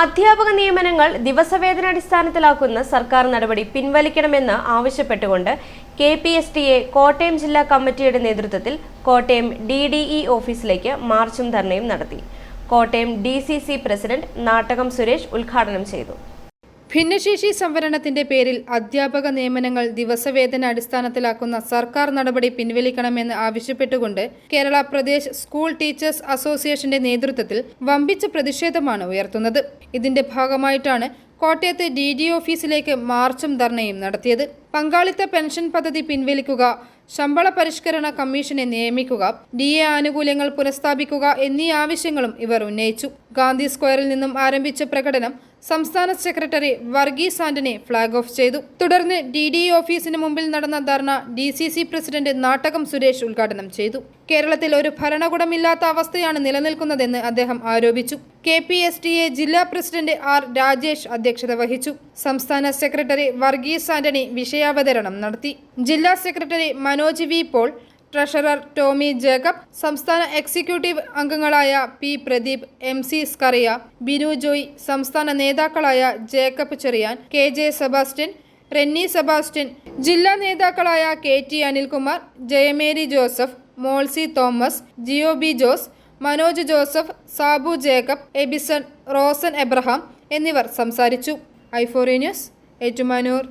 അധ്യാപക നിയമനങ്ങൾ ദിവസവേതനാടിസ്ഥാനത്തിലാക്കുന്ന സർക്കാർ നടപടി പിൻവലിക്കണമെന്ന് ആവശ്യപ്പെട്ടുകൊണ്ട് K P S T A Kottayam ജില്ലാ കമ്മിറ്റിയുടെ നേതൃത്വത്തിൽ കോട്ടയം ഡി ഡി ഇ ഓഫീസിലേക്ക് മാർച്ചും ധർണയും നടത്തി. Kottayam D C C president Nattakam Suresh ഉദ്ഘാടനം ചെയ്തു. ഭിന്നശേഷി സംവരണത്തിന്റെ പേരിൽ അധ്യാപക നിയമനങ്ങൾ ദിവസവേതന അടിസ്ഥാനത്തിലാക്കുന്ന സർക്കാർ നടപടി പിൻവലിക്കണമെന്ന് ആവശ്യപ്പെട്ടുകൊണ്ട് കേരള പ്രദേശ് സ്കൂൾ ടീച്ചേഴ്സ് അസോസിയേഷന്റെ നേതൃത്വത്തിൽ വമ്പിച്ച പ്രതിഷേധമാണ് ഉയർത്തുന്നത്. ഇതിന്റെ ഭാഗമായിട്ടാണ് കോട്ടയത്തെ ഡി ഡി ഓഫീസിലേക്ക് മാർച്ചും ധർണയും നടത്തിയത്. പങ്കാളിത്ത പെൻഷൻ പദ്ധതി പിൻവലിക്കുക ശമ്പള പരിഷ്കരണ കമ്മീഷനെ നിയമിക്കുക ഡി എ ആനുകൂല്യങ്ങൾ പുനഃസ്ഥാപിക്കുക എന്നീ ആവശ്യങ്ങളും ഇവർ ഉന്നയിച്ചു. ഗാന്ധി സ്ക്വയറിൽ നിന്നും ആരംഭിച്ച പ്രകടനം സംസ്ഥാന secretary Varghese Antony flag off ചെയ്തു. തുടർന്ന് ഡി ഡി ഓഫീസിന് മുമ്പിൽ നടന്ന ധർണ D C C president Nattakam Suresh ഉദ്ഘാടനം ചെയ്തു. കേരളത്തിൽ ഒരു ഭരണകൂടമില്ലാത്ത അവസ്ഥയാണ് നിലനിൽക്കുന്നതെന്ന് അദ്ദേഹം ആരോപിച്ചു. K P S T A ജില്ലാ പ്രസിഡന്റ് ആർ രാജേഷ് അധ്യക്ഷത വഹിച്ചു. സംസ്ഥാന സെക്രട്ടറി വർഗീസ് ആന്റണി വിഷയാവതരണം നടത്തി. ജില്ലാ secretary Manoj V Paul treasurer Tomy Jacob സംസ്ഥാന എക്സിക്യൂട്ടീവ് അംഗങ്ങളായ P Pradeep M C Scaria Binu Joy സംസ്ഥാന നേതാക്കളായ Jacob Cherian K J Sebastian Renny Sebastian ജില്ലാ നേതാക്കളായ K T Anilkumar Jayamary Joseph Molsy Thomas Jio B Jose Manoj Joseph Sabu Jacob Abison Rosan Abraham എന്നിവർ സംസാരിച്ചു. ഐഫോറി news Ettumanoor.